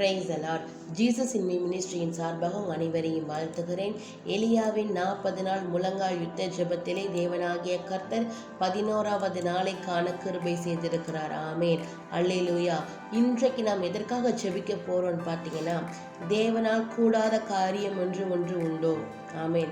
Price allot Jesus இன்மை மினிஸ்ட்ரியின் சார்பாக உங்கள் அனைவரையும் வாழ்த்துகிறேன். எலியாவின் நாற்பது நாள் முழங்கால் யுத்த ஜெபத்திலே தேவனாகிய கர்த்தர் பதினோராவது நாளைக்கான கிருபை செய்திருக்கிறார். ஆமேன். அல்லேலூயா. இன்றைக்கு நாம் எதற்காக ஜெபிக்க போறோம்னு பார்த்தீங்கன்னா தேவனால் கூடாத காரியம் என்று ஒன்று உண்டோ? ஆமேன்.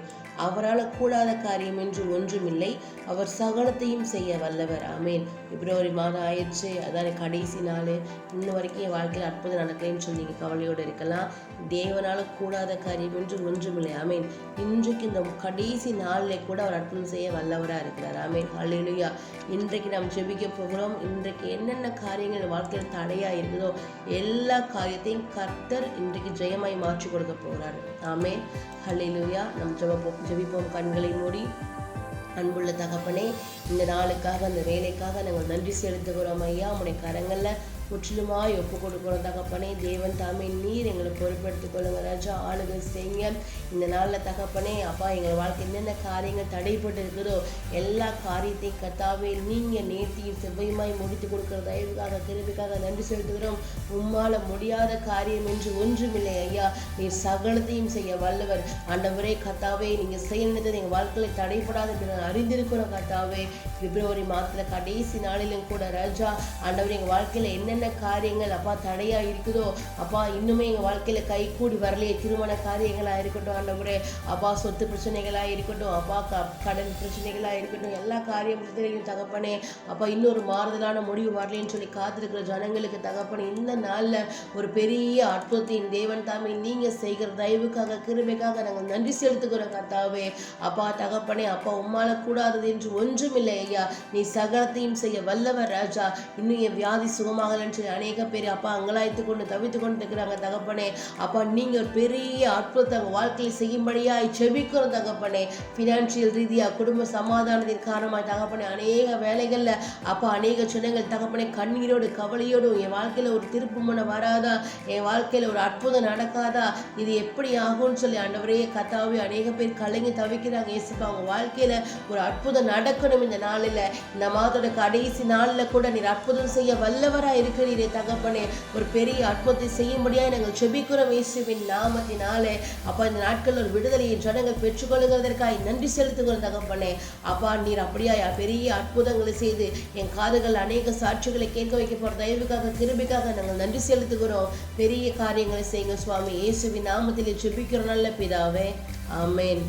அவரால் கூடாத காரியம் என்று ஒன்றுமில்லை. அவர் சகலத்தையும் செய்ய வல்லவர். ஆமேன். பிப்ரவரி மாதம் ஆயிடுச்சு. அதான் கடைசி நாள். இன்ன வரைக்கும் என் வாழ்க்கையில் அற்புதம் நடக்கலைன்னு சொல்லி நீங்கள் கவலையோடு இருக்கலாம். தேவனால் கூடாத காரியம் என்று ஒன்றுமில்லை. ஆமேன். இன்றைக்கு இந்த கடைசி நாளில் கூட அவர் அற்புதம் செய்ய வல்லவராக இருக்கிறார். ஆமேன். அல்லேலூயா இன்றைக்கு நாம் ஜெபிக்க போகிறோம். இன்றைக்கு என்னென்ன காரியங்கள் வாழ்க்கையில் தடையாக இருக்குதோ எல்லா காரியத்தையும் கர்த்தர் இன்றைக்கு ஜெயமாய் மாற்றி கொடுக்க போகிறார் ஆமேன். ஹல்லேலூயா நம் ஜெபப்போம். ஜெபிப்போம். கண்களை மூடி அன்புள்ள தகப்பனே இந்த நாளுக்காக அந்த வேலைக்காக நாங்கள் நன்றி செலுத்துகிறோம் ஐயா. உடைய கரங்களில் முற்றிலுமாய் ஒப்பு கொடுக்கிறோம் தகப்பனே தேவன் தாமே நீர் எங்களை பொறுப்படுத்திக் கொள்ளுங்க ராஜா ஆளுகள் செய்யுங்க இந்த நாளில் தகப்பனே அப்பா எங்கள் வாழ்க்கை என்னென்ன காரியங்கள் தடைப்பட்டு இருக்குதோ எல்லா காரியத்தையும் கத்தாவே நீங்கள் நேர்த்தியும் செவ்வையுமாய் முடித்து கொடுக்குற தயவுக்காக திருவிக்காக நன்றி செலுத்துகிறோம். உம்மால முடியாத காரியம் என்று ஒன்றுமில்லை ஐயா. நீர் சகலத்தையும் செய்ய வல்லவர். ஆண்டவரே கத்தாவே நீங்கள் செய்ய நினைத்தது எங்கள் வாழ்க்கையில் தடைப்படாத அறிந்திருக்கிறோம் கத்தாவே பிப்ரவரி மாதத்தில் கடைசி நாளிலும் கூட ராஜா ஆண்டவர் எங்கள் வாழ்க்கையில் என்னென்ன காரியங்கள் அப்பா தடையா இருக்குதோ? அப்பா இன்னுமே எங்கள் வாழ்க்கையில் கை கூடி வரலையே. திருமண காரியங்களாக இருக்கட்டும் ஆண்டவரே. அப்பா சொத்து பிரச்சனைகளாக இருக்கட்டும் அப்பா க கடன் பிரச்சனைகளாக இருக்கட்டும் எல்லா காரியத்திலையும் தகப்பனே. அப்பா இன்னொரு மாறுதலான முடிவு வரலைன்னு சொல்லி காத்திருக்கிற ஜனங்களுக்கு தகப்பனே இந்த நாளில் ஒரு பெரிய அற்புதத்தின் தேவன் தாமே நீங்கள் செய்கிற தயவுக்காக கிருமைக்காக நாங்கள் நன்றி செலுத்துக்கிறோம் கத்தாவே அப்பா தகப்பனே அப்பா உம்மால கூடாதது என்று ஒன்றுமில்லை ஐயா. நீ சகலத்தையும் செய்ய வல்லவர் ராஜா. இன்னும் என் வியாதி சுகமாகலன்னு என்று அநேக பேர் அப்பா அங்கலாய்த்து கொண்டு தவித்து கொண்டு இருக்கிறாங்க தகப்பனே. அப்பா நீங்க ஒரு பெரிய அற்புதத்தை அவங்க வாழ்க்கையில் செய்யும்படியாய் செபிக்கிறோம் தகப்பனே. ஃபினான்ஷியல் ரீதியாக குடும்ப சமாதானத்தின் காரணமாக தகப்பனே அநேக வேலைகளில் அப்பா அநேக ஜனங்கள் தகப்பனே கண்ணீரோடு கவலையோடு என் வாழ்க்கையில் ஒரு திருப்பு முனை வராதா? என் வாழ்க்கையில் ஒரு அற்புதம் நடக்காதா? இது எப்படி ஆகும்னு சொல்லி ஆண்டவரே கத்தாவே அநேக பேர் கலைஞர் தவிக்கிறாங்க. ஏசுப்பா அவங்க வாழ்க்கையில் ஒரு அற்புதம் நடக்கணும் இந்த நாளில். இந்த மாதத்தோட கடைசி நாளில் கூட நீர் அற்புதம் செய்ய வல்லவராக இருக்கிறீரே தகப்பனே ஒரு பெரிய அற்புதத்தை செய்யும்படியாக நாங்கள் செபிக்கிறோம் இயேசுவின் நாமத்தினாலே. அப்பா இந்த நாட்களில் ஒரு விடுதலையை ஜனங்கள் பெற்றுக்கொள்கிறதற்காக நன்றி செலுத்துகிறோம் தகப்பனே. அப்பா நீர் அப்படியா பெரிய அற்புதங்களை செய்து என் காதுகள் அநேக சாட்சிகளை கேட்க வைக்க போகிற தயவுக்காக கிருபிக்காக நாங்கள் நன்றி செலுத்துகிறோம். பெரிய காரியங்களை செய்யுங்க சுவாமி. இயேசுவின் நாமத்திலே செபிக்கிறோம் நல்ல பிதாவே. ஆமேன்.